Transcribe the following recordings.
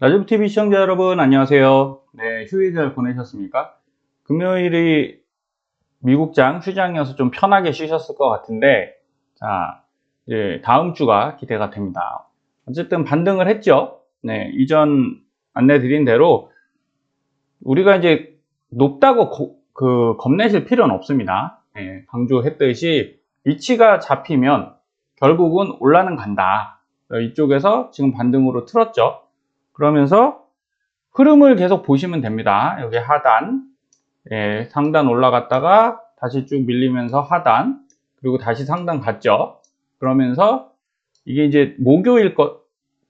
라디오TV 시청자 여러분 안녕하세요. 네, 휴일 잘 보내셨습니까? 금요일이 미국장 휴장이어서 좀 편하게 쉬셨을 것 같은데 자, 이제 다음 주가 기대가 됩니다. 어쨌든 반등을 했죠. 네, 이전 안내 드린 대로 우리가 이제 높다고 고- 그 겁내실 필요는 없습니다. 네, 강조했듯이 위치가 잡히면 결국은 올라는 간다. 이쪽에서 지금 반등으로 틀었죠. 그러면서 흐름을 계속 보시면 됩니다. 여기 하단, 예, 상단 올라갔다가 다시 쭉 밀리면서 하단, 그리고 다시 상단 갔죠. 그러면서 이게 이제 목요일 거,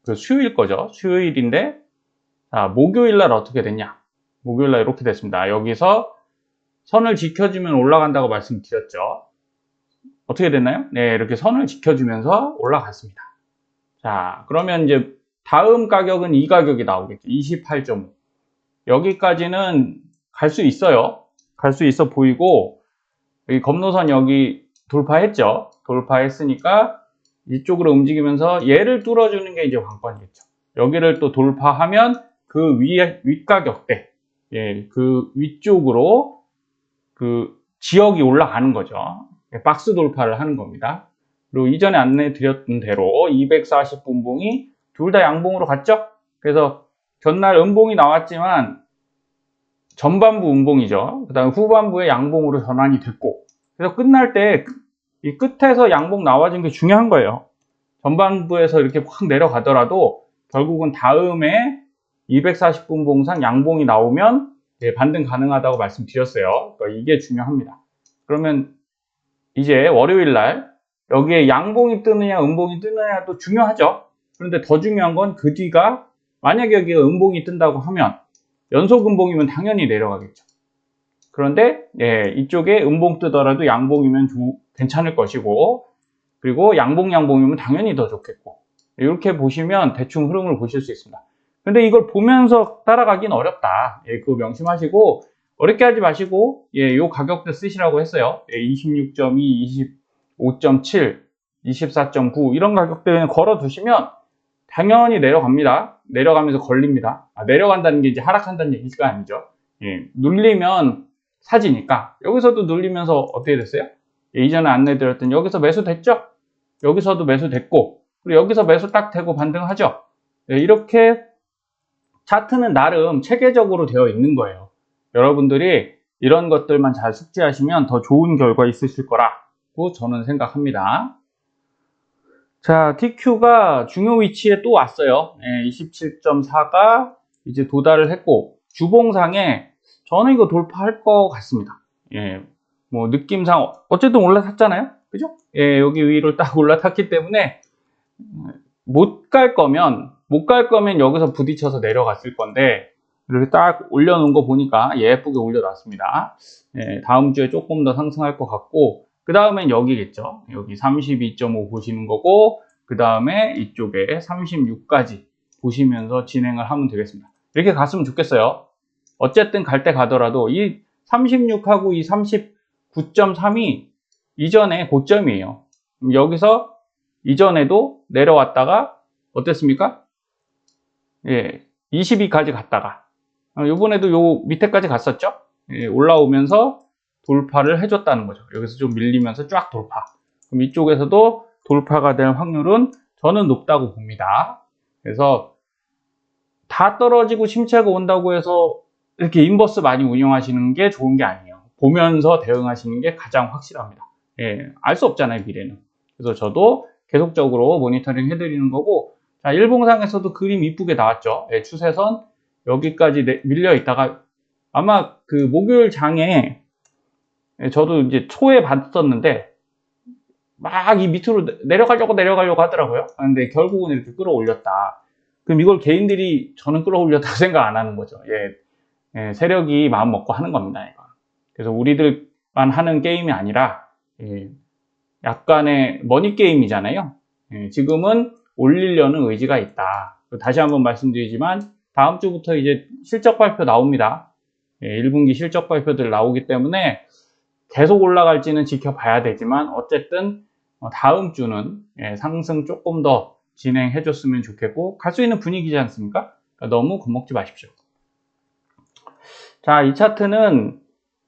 그 수요일 거죠. 수요일인데, 자, 목요일 날 어떻게 됐냐? 목요일 날 이렇게 됐습니다. 여기서 선을 지켜주면 올라간다고 말씀드렸죠. 어떻게 됐나요? 네, 이렇게 선을 지켜주면서 올라갔습니다. 자, 그러면 이제 다음 가격은 이 가격이 나오겠죠. 28.5. 여기까지는 갈 수 있어요. 갈 수 있어 보이고, 여기 검노선 여기 돌파했죠. 돌파했으니까 이쪽으로 움직이면서 얘를 뚫어주는 게 이제 관건이겠죠. 여기를 또 돌파하면 그 위에, 윗가격대, 예, 그 위쪽으로 그 지역이 올라가는 거죠. 예, 박스 돌파를 하는 겁니다. 그리고 이전에 안내 드렸던 대로 240분봉이 둘 다 양봉으로 갔죠? 그래서 전날 음봉이 나왔지만 전반부 음봉이죠. 그 다음 후반부에 양봉으로 전환이 됐고 그래서 끝날 때 이 끝에서 양봉 나와준 게 중요한 거예요. 전반부에서 이렇게 확 내려가더라도 결국은 다음에 240분 봉상 양봉이 나오면 예, 반등 가능하다고 말씀드렸어요. 그러니까 이게 중요합니다. 그러면 이제 월요일 날 여기에 양봉이 뜨느냐 음봉이 뜨느냐도 중요하죠. 그런데 더 중요한 건 그 뒤가 만약에 여기가 음봉이 뜬다고 하면 연속 음봉이면 당연히 내려가겠죠. 그런데 예, 이쪽에 음봉 뜨더라도 양봉이면 조- 괜찮을 것이고 그리고 양봉 양봉이면 당연히 더 좋겠고 이렇게 보시면 대충 흐름을 보실 수 있습니다. 근데 이걸 보면서 따라가긴 어렵다. 예, 그거 명심하시고 어렵게 하지 마시고 예, 요 가격대 쓰시라고 했어요. 예, 26.2, 25.7, 24.9 이런 가격대 그냥 걸어 두시면 당연히 내려갑니다. 내려가면서 걸립니다. 아, 내려간다는 게 이제 하락한다는 얘기가 아니죠. 예, 눌리면 사지니까 여기서도 눌리면서 어떻게 됐어요? 예, 이전에 안내드렸던 여기서 매수 됐죠? 여기서도 매수 됐고 그리고 여기서 매수 딱 되고 반등하죠? 예, 이렇게 차트는 나름 체계적으로 되어 있는 거예요. 여러분들이 이런 것들만 잘 숙지하시면 더 좋은 결과 있으실 거라고 저는 생각합니다. 자, TQ가 중요 위치에 또 왔어요. 27.4가 이제 도달을 했고, 주봉상에 저는 이거 돌파할 것 같습니다. 예, 뭐 느낌상 어쨌든 올라탔잖아요. 그죠? 예, 여기 위로 딱 올라탔기 때문에 못 갈 거면 못 갈 거면 여기서 부딪혀서 내려갔을 건데 이렇게 딱 올려놓은 거 보니까 예쁘게 올려놨습니다. 예, 다음 주에 조금 더 상승할 것 같고 그 다음엔 여기겠죠. 여기 32.5 보시는 거고 그 다음에 이쪽에 36까지 보시면서 진행을 하면 되겠습니다. 이렇게 갔으면 좋겠어요. 어쨌든 갈 때 가더라도 이 36하고 이 39.3이 이전에 고점이에요. 여기서 이전에도 내려왔다가 어땠습니까? 예, 22까지 갔다가 어, 이번에도 요 밑에까지 갔었죠? 예, 올라오면서 돌파를 해줬다는 거죠. 여기서 좀 밀리면서 쫙 돌파. 그럼 이쪽에서도 돌파가 될 확률은 저는 높다고 봅니다. 그래서 다 떨어지고 침체가 온다고 해서 이렇게 인버스 많이 운영하시는 게 좋은 게 아니에요. 보면서 대응하시는 게 가장 확실합니다. 예, 알 수 없잖아요, 미래는. 그래서 저도 계속적으로 모니터링 해드리는 거고, 자, 일봉상에서도 그림 이쁘게 나왔죠. 예, 추세선 여기까지 내- 밀려 있다가 아마 그 목요일 장에 예, 저도 이제 초에 봤었는데 막 이 밑으로 내- 내려가려고 내려가려고 하더라고요. 근데 결국은 이렇게 끌어올렸다. 그럼 이걸 개인들이 저는 끌어올렸다고 생각 안 하는 거죠. 예, 예, 세력이 마음 먹고 하는 겁니다. 이거. 그래서 우리들만 하는 게임이 아니라 예, 약간의 머니 게임이잖아요. 예, 지금은 올리려는 의지가 있다. 다시 한번 말씀드리지만 다음 주부터 이제 실적 발표 나옵니다. 예, 1분기 실적 발표들 나오기 때문에 계속 올라갈지는 지켜봐야 되지만 어쨌든 어, 다음 주는 예, 상승 조금 더 진행해 줬으면 좋겠고 갈 수 있는 분위기지 않습니까? 그러니까 너무 겁먹지 마십시오. 자, 이 차트는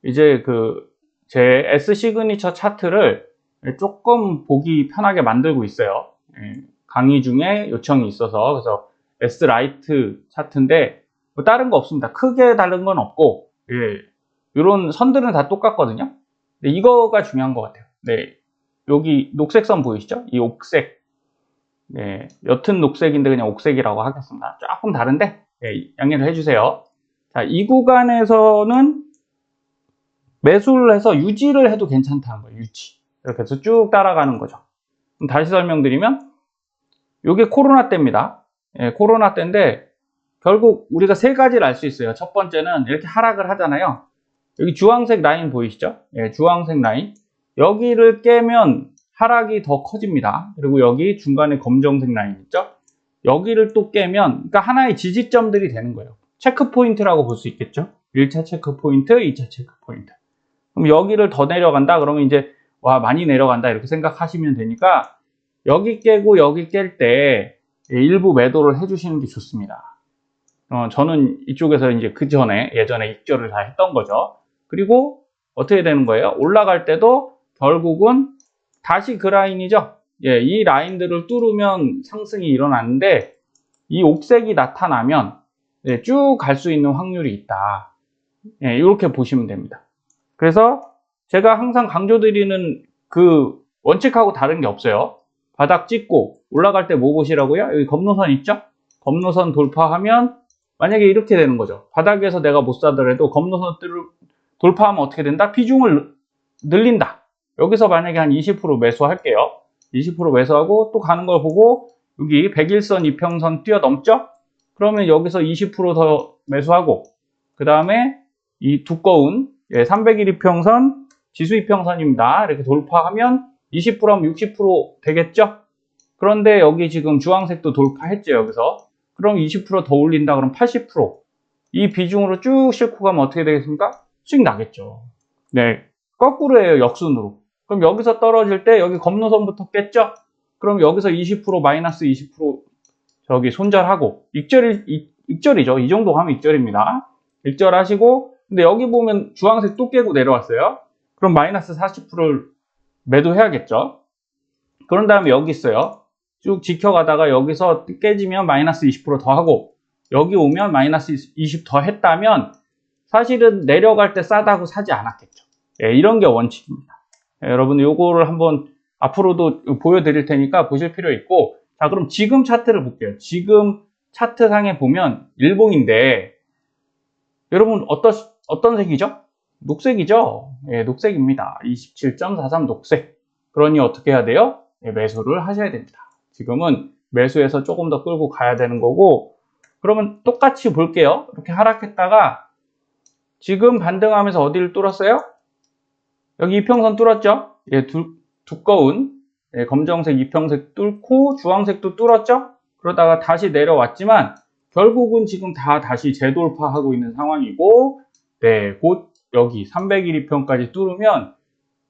이제 그 제 S 시그니처 차트를 조금 보기 편하게 만들고 있어요. 예, 강의 중에 요청이 있어서 그래서 S 라이트 차트인데 뭐 다른 거 없습니다. 크게 다른 건 없고 예, 이런 선들은 다 똑같거든요. 근데 이거가 중요한 것 같아요. 네, 여기 녹색 선 보이시죠? 이 옥색 네, 옅은 녹색인데 그냥 옥색이라고 하겠습니다. 조금 다른데 예, 양해를 해주세요. 자, 이 구간에서는 매수를 해서 유지를 해도 괜찮다는 거예요. 유지. 이렇게 해서 쭉 따라가는 거죠. 다시 설명드리면 이게 코로나 때입니다. 예, 코로나 때인데 결국 우리가 세 가지를 알 수 있어요. 첫 번째는 이렇게 하락을 하잖아요. 여기 주황색 라인 보이시죠? 예, 주황색 라인. 여기를 깨면 하락이 더 커집니다. 그리고 여기 중간에 검정색 라인 있죠? 여기를 또 깨면, 그러니까 하나의 지지점들이 되는 거예요. 체크 포인트라고 볼 수 있겠죠? 1차 체크 포인트, 2차 체크 포인트. 그럼 여기를 더 내려간다? 그러면 이제, 와, 많이 내려간다. 이렇게 생각하시면 되니까, 여기 깨고 여기 깰 때 일부 매도를 해주시는 게 좋습니다. 어, 저는 이쪽에서 이제 그 전에, 예전에 익절을 다 했던 거죠. 그리고 어떻게 되는 거예요? 올라갈 때도 결국은 다시 그 라인이죠. 예, 이 라인들을 뚫으면 상승이 일어나는데 이 옥색이 나타나면 예, 쭉갈 수 있는 확률이 있다. 예, 이렇게 보시면 됩니다. 그래서 제가 항상 강조드리는 그 원칙하고 다른 게 없어요. 바닥 찍고 올라갈 때 뭐 보시라고요? 여기 검노선 있죠? 검노선 돌파하면 만약에 이렇게 되는 거죠. 바닥에서 내가 못 사더라도 검노선 돌파하면 어떻게 된다? 비중을 늘린다. 여기서 만약에 한 20% 매수할게요. 20% 매수하고 또 가는 걸 보고 여기 101선 이평선 뛰어넘죠? 그러면 여기서 20%더 매수하고 그 다음에 이 두꺼운 300일 이평선 지수 이평선입니다. 이렇게 돌파하면 20%하면 60% 되겠죠? 그런데 여기 지금 주황색도 돌파했죠, 여기서. 그럼 20%더 올린다 그러면 80%. 이 비중으로 쭉 싣고 가면 어떻게 되겠습니까? 수익 나겠죠. 네. 거꾸로 해요, 역순으로. 그럼 여기서 떨어질 때 여기 검노선부터 깼죠? 그럼 여기서 20% 마이너스 20% 저기 손절하고 익절이 익절이죠. 이 정도 하면 익절입니다. 익절하시고 근데 여기 보면 주황색 또 깨고 내려왔어요. 그럼 마이너스 40%를 매도해야겠죠. 그런 다음에 여기 있어요. 쭉 지켜가다가 여기서 깨지면 마이너스 20%더 하고 여기 오면 마이너스 20 더 했다면 사실은 내려갈 때 싸다고 사지 않았겠죠. 예, 이런 게 원칙입니다. 예, 여러분 요거를 한번 앞으로도 보여드릴 테니까 보실 필요 있고 자 그럼 지금 차트를 볼게요. 지금 차트상에 보면 일봉인데 여러분 어떤 어떤 색이죠? 녹색이죠? 예, 녹색입니다. 27.43 녹색. 그러니 어떻게 해야 돼요? 예, 매수를 하셔야 됩니다. 지금은 매수해서 조금 더 끌고 가야 되는 거고 그러면 똑같이 볼게요. 이렇게 하락했다가 지금 반등하면서 어디를 뚫었어요? 여기 이평선 뚫었죠? 예, 두, 두꺼운 예, 검정색 이평색 뚫고 주황색도 뚫었죠? 그러다가 다시 내려왔지만 결국은 지금 다 다시 재돌파하고 있는 상황이고 네, 곧 여기 300일 2평까지 뚫으면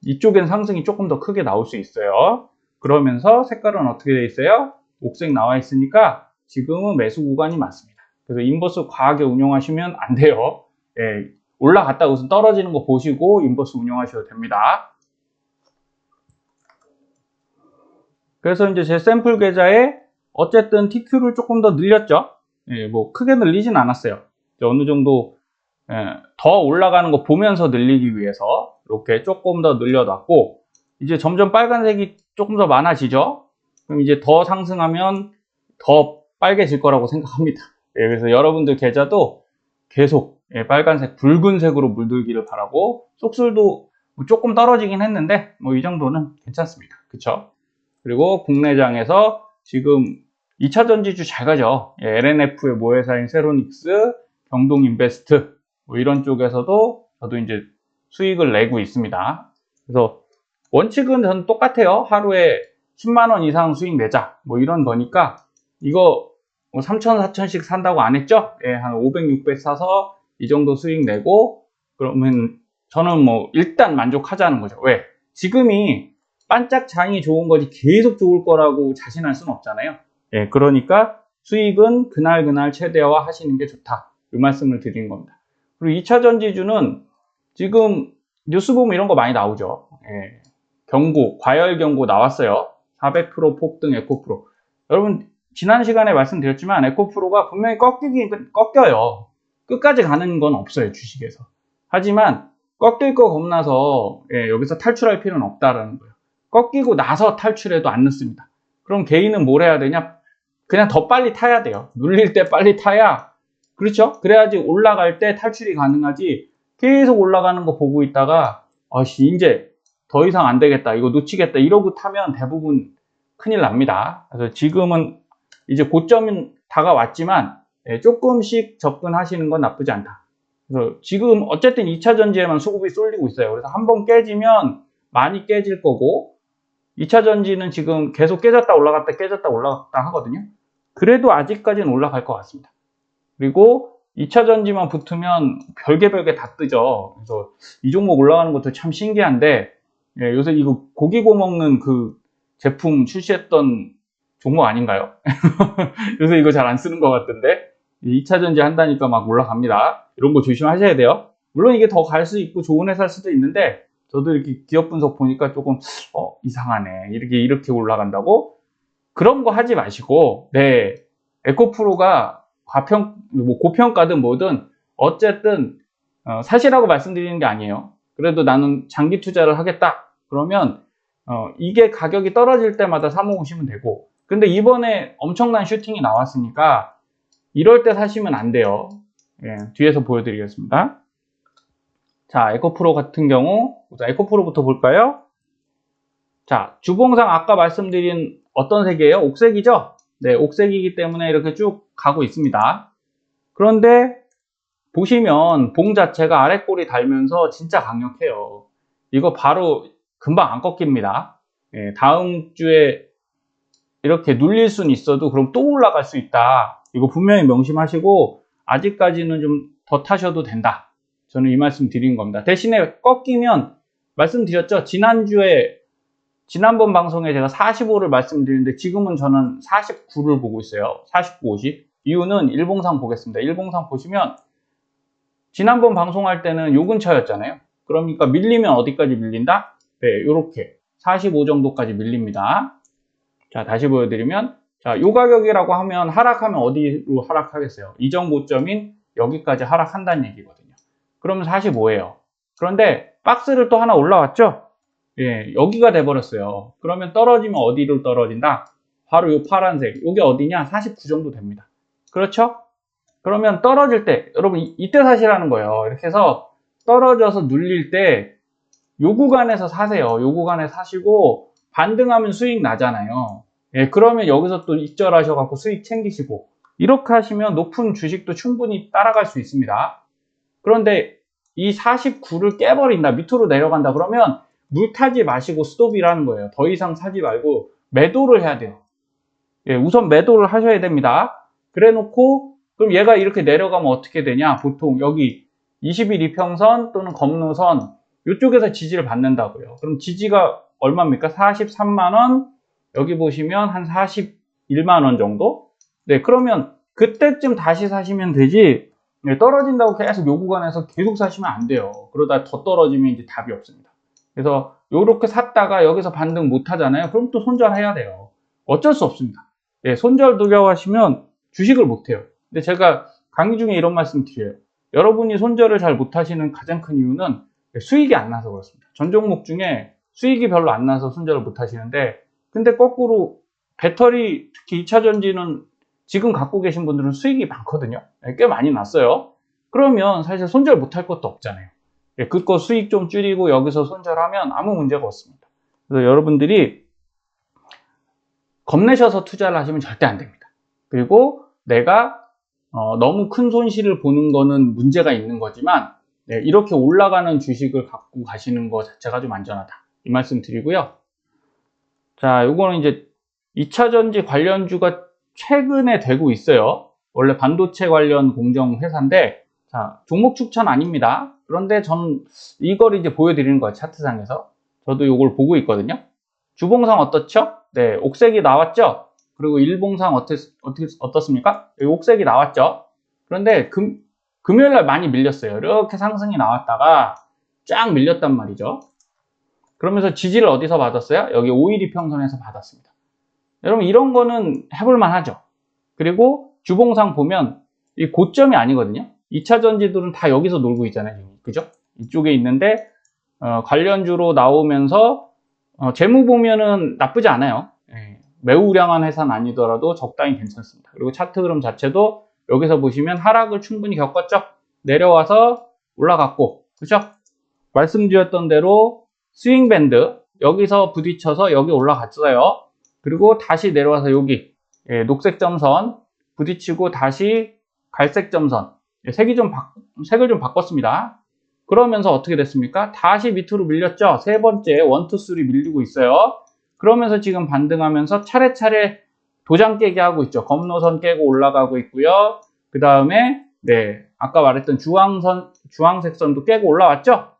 이쪽엔 상승이 조금 더 크게 나올 수 있어요. 그러면서 색깔은 어떻게 돼 있어요? 옥색 나와 있으니까 지금은 매수 구간이 맞습니다. 그래서 인버스 과하게 운용하시면 안 돼요. 예, 올라갔다 우선 떨어지는 거 보시고 인버스 운용하셔도 됩니다. 그래서 이제 제 샘플 계좌에 어쨌든 TQ를 조금 더 늘렸죠. 예, 뭐 크게 늘리진 않았어요. 어느 정도 예, 더 올라가는 거 보면서 늘리기 위해서 이렇게 조금 더 늘려놨고 이제 점점 빨간색이 조금 더 많아지죠. 그럼 이제 더 상승하면 더 빨개질 거라고 생각합니다. 예, 그래서 여러분들 계좌도 계속 예, 빨간색, 붉은색으로 물들기를 바라고 속술도 뭐 조금 떨어지긴 했는데 뭐 이 정도는 괜찮습니다. 그쵸? 그리고 국내장에서 지금 2차 전지주 잘 가죠. 예, LNF의 모회사인 세로닉스, 경동인베스트 뭐 이런 쪽에서도 저도 이제 수익을 내고 있습니다. 그래서 원칙은 저는 똑같아요. 하루에 10만 원 이상 수익 내자. 뭐 이런 거니까 이거 뭐 3천, 4천씩 산다고 안 했죠? 예, 한 500, 600 사서 이 정도 수익 내고 그러면 저는 뭐 일단 만족하자는 거죠. 왜? 지금이 반짝 장이 좋은 거지 계속 좋을 거라고 자신할 수는 없잖아요. 예, 그러니까 수익은 그날 그날 최대화 하시는 게 좋다. 이 말씀을 드린 겁니다. 그리고 2차 전지주는 지금 뉴스 보면 이런 거 많이 나오죠. 예. 경고, 과열 경고 나왔어요. 400% 폭등 에코프로. 여러분, 지난 시간에 말씀드렸지만 에코프로가 분명히 꺾이긴 꺾여요. 끝까지 가는 건 없어요, 주식에서. 하지만 꺾일 거 겁나서 예, 여기서 탈출할 필요는 없다라는 거예요. 꺾이고 나서 탈출해도 안 늦습니다. 그럼 개인은 뭘 해야 되냐? 그냥 더 빨리 타야 돼요. 눌릴 때 빨리 타야 그렇죠? 그래야지 올라갈 때 탈출이 가능하지. 계속 올라가는 거 보고 있다가 아씨 이제 더 이상 안 되겠다. 이거 놓치겠다. 이러고 타면 대부분 큰일 납니다. 그래서 지금은 이제 고점은 다가왔지만 예, 조금씩 접근하시는 건 나쁘지 않다. 그래서 지금 어쨌든 2차 전지에만 수급이 쏠리고 있어요. 그래서 한 번 깨지면 많이 깨질 거고 2차 전지는 지금 계속 깨졌다 올라갔다 깨졌다 올라갔다 하거든요. 그래도 아직까지는 올라갈 것 같습니다. 그리고 2차 전지만 붙으면 별개 별개 다 뜨죠. 그래서 이 종목 올라가는 것도 참 신기한데 예, 요새 이거 고기 구워 먹는 그 제품 출시했던 종목 아닌가요? 요새 이거 잘 안 쓰는 것 같던데 2차 전지 한다니까 막 올라갑니다. 이런 거 조심하셔야 돼요. 물론 이게 더 갈 수 있고 좋은 회사일 수도 있는데 저도 이렇게 기업 분석 보니까 조금 어 이상하네 이렇게 이렇게 올라간다고 그런 거 하지 마시고 네 에코프로가 과평 뭐 고평가든 뭐든 어쨌든 어, 사실하고 말씀드리는 게 아니에요. 그래도 나는 장기 투자를 하겠다. 그러면 어, 이게 가격이 떨어질 때마다 사모으시면 되고 근데 이번에 엄청난 슈팅이 나왔으니까 이럴 때 사시면 안 돼요. 예, 뒤에서 보여드리겠습니다. 자, 에코프로 같은 경우, 에코프로부터 볼까요? 자, 주봉상 아까 말씀드린 어떤 색이에요? 옥색이죠? 네, 옥색이기 때문에 이렇게 쭉 가고 있습니다. 그런데 보시면 봉 자체가 아래 꼬리 달면서 진짜 강력해요. 이거 바로 금방 안 꺾입니다. 예, 다음 주에 이렇게 눌릴 수는 있어도 그럼 또 올라갈 수 있다. 이거 분명히 명심하시고 아직까지는 좀 더 타셔도 된다. 저는 이 말씀 드린 겁니다. 대신에 꺾이면 말씀드렸죠. 지난주에 지난번 방송에 제가 45를 말씀드렸는데 지금은 저는 49를 보고 있어요. 49, 50. 이유는 일봉상 보겠습니다. 일봉상 보시면 지난번 방송할 때는 요 근처였잖아요. 그러니까 밀리면 어디까지 밀린다? 네, 요렇게 45 정도까지 밀립니다. 자, 다시 보여드리면 자, 요 가격이라고 하면 하락하면 어디로 하락하겠어요? 이전 고점인 여기까지 하락한다는 얘기거든요. 그러면 45예요. 그런데 박스를 또 하나 올라왔죠? 예, 여기가 돼버렸어요. 그러면 떨어지면 어디로 떨어진다? 바로 요 파란색. 요게 어디냐? 49 정도 됩니다. 그렇죠? 그러면 떨어질 때, 여러분 이- 이때 사시라는 거예요. 이렇게 해서 떨어져서 눌릴 때 요 구간에서 사세요. 요 구간에 사시고 반등하면 수익 나잖아요. 예, 그러면 여기서 또 익절하셔갖고 수익 챙기시고 이렇게 하시면 높은 주식도 충분히 따라갈 수 있습니다. 그런데 이 49를 깨버린다, 밑으로 내려간다 그러면 물 타지 마시고 스톱이라는 거예요. 더 이상 사지 말고 매도를 해야 돼요. 예, 우선 매도를 하셔야 됩니다. 그래 놓고 그럼 얘가 이렇게 내려가면 어떻게 되냐? 보통 여기 20일 이평선 또는 검노선 이쪽에서 지지를 받는다고요. 그럼 지지가 얼마입니까? 43만 원, 여기 보시면 한 41만 원 정도? 네, 그러면 그때쯤 다시 사시면 되지, 네, 떨어진다고 계속 요 구간에서 계속 사시면 안 돼요. 그러다 더 떨어지면 이제 답이 없습니다. 그래서 요렇게 샀다가 여기서 반등 못 하잖아요. 그럼 또 손절해야 돼요. 어쩔 수 없습니다. 예, 손절 두려워하시면 주식을 못 해요. 근데 제가 강의 중에 이런 말씀 드려요. 여러분이 손절을 잘 못 하시는 가장 큰 이유는 수익이 안 나서 그렇습니다. 전 종목 중에 수익이 별로 안 나서 손절을 못 하시는데 근데 거꾸로 배터리 특히 2차 전지는 지금 갖고 계신 분들은 수익이 많거든요. 예, 꽤 많이 났어요. 그러면 사실 손절 못할 것도 없잖아요. 예, 그거 수익 좀 줄이고 여기서 손절하면 아무 문제가 없습니다. 그래서 여러분들이 겁내셔서 투자를 하시면 절대 안 됩니다. 그리고 내가 어, 너무 큰 손실을 보는 거는 문제가 있는 거지만 네, 이렇게 올라가는 주식을 갖고 가시는 것 자체가 좀 안전하다. 이 말씀 드리고요. 자, 요거는 이제 2차 전지 관련주가 최근에 되고 있어요. 원래 반도체 관련 공정 회사인데, 자, 종목 추천 아닙니다. 그런데 전 이걸 이제 보여드리는 거예요. 차트상에서. 저도 요걸 보고 있거든요. 주봉상 어떻죠? 네, 옥색이 나왔죠? 그리고 일봉상 어땠, 어떻게, 어떻습니까? 여기 옥색이 나왔죠? 그런데 금, 금요일 날 많이 밀렸어요. 이렇게 상승이 나왔다가 쫙 밀렸단 말이죠. 그러면서 지지를 어디서 받았어요? 여기 5일 이평선에서 받았습니다. 여러분 이런 거는 해볼만 하죠. 그리고 주봉상 보면 이 고점이 아니거든요. 2차 전지들은 다 여기서 놀고 있잖아요. 그죠? 이쪽에 있는데 어, 관련주로 나오면서 어, 재무 보면은 나쁘지 않아요. 예, 매우 우량한 회사는 아니더라도 적당히 괜찮습니다. 그리고 차트 흐름 자체도 여기서 보시면 하락을 충분히 겪었죠. 내려와서 올라갔고, 그죠? 말씀드렸던 대로 스윙 밴드 여기서 부딪혀서 여기 올라갔어요. 그리고 다시 내려와서 여기 예, 녹색 점선 부딪히고 다시 갈색 점선 예, 색이 좀 바, 색을 좀 바꿨습니다. 그러면서 어떻게 됐습니까? 다시 밑으로 밀렸죠. 세 번째 원투 쓰리 밀리고 있어요. 그러면서 지금 반등하면서 차례차례 도장 깨기 하고 있죠. 검노선 깨고 올라가고 있고요. 그 다음에 네 아까 말했던 주황선 주황색 선도 깨고 올라왔죠.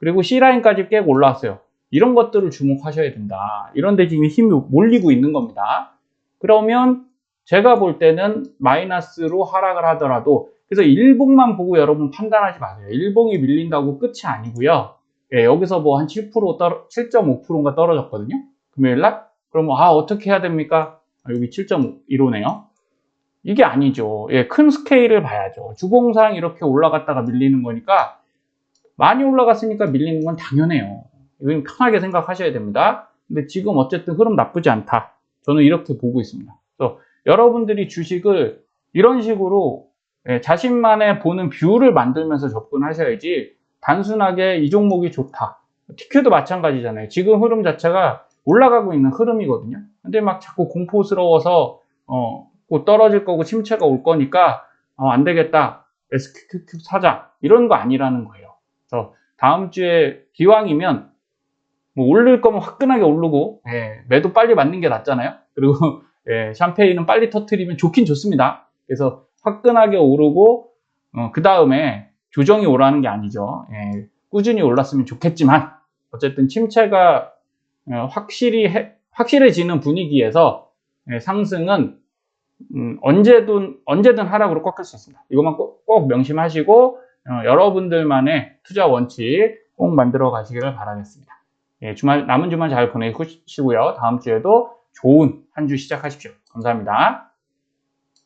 그리고 C라인까지 깨고 올라왔어요. 이런 것들을 주목하셔야 된다. 이런데 지금 힘이 몰리고 있는 겁니다. 그러면 제가 볼 때는 마이너스로 하락을 하더라도 그래서 일봉만 보고 여러분 판단하지 마세요. 일봉이 밀린다고 끝이 아니고요. 예, 여기서 뭐 한 7% 떨어 7.5%인가 떨어졌거든요. 금요일 날. 그럼 아 어떻게 해야 됩니까? 아, 여기 7.15네요. 이게 아니죠. 예, 큰 스케일을 봐야죠. 주봉상 이렇게 올라갔다가 밀리는 거니까 많이 올라갔으니까 밀리는 건 당연해요. 이건 편하게 생각하셔야 됩니다. 근데 지금 어쨌든 흐름 나쁘지 않다. 저는 이렇게 보고 있습니다. 그래서 여러분들이 주식을 이런 식으로 예, 자신만의 보는 뷰를 만들면서 접근하셔야지 단순하게 이 종목이 좋다. TQ도 마찬가지잖아요. 지금 흐름 자체가 올라가고 있는 흐름이거든요. 근데 막 자꾸 공포스러워서 어, 곧 떨어질 거고 침체가 올 거니까 어, 안 되겠다. SQQ 사자 이런 거 아니라는 거예요. 그래서 다음 주에 기왕이면 뭐 오를 거면 화끈하게 오르고 예, 매도 빨리 맞는 게 낫잖아요. 그리고 예, 샴페인은 빨리 터트리면 좋긴 좋습니다. 그래서 화끈하게 오르고 그 다음에 조정이 오라는 게 아니죠. 예, 꾸준히 올랐으면 좋겠지만 어쨌든 침체가 어, 확실히 해- 확실해지는 분위기에서 예, 상승은 음, 언제든 언제든 하락으로 꺾일 수 있습니다. 이것만 꼭, 꼭 명심하시고 어, 여러분들만의 투자 원칙 꼭 만들어 가시기를 바라겠습니다. 예, 주말 남은 주말 잘 보내시고요. 다음 주에도 좋은 한 주 시작하십시오. 감사합니다.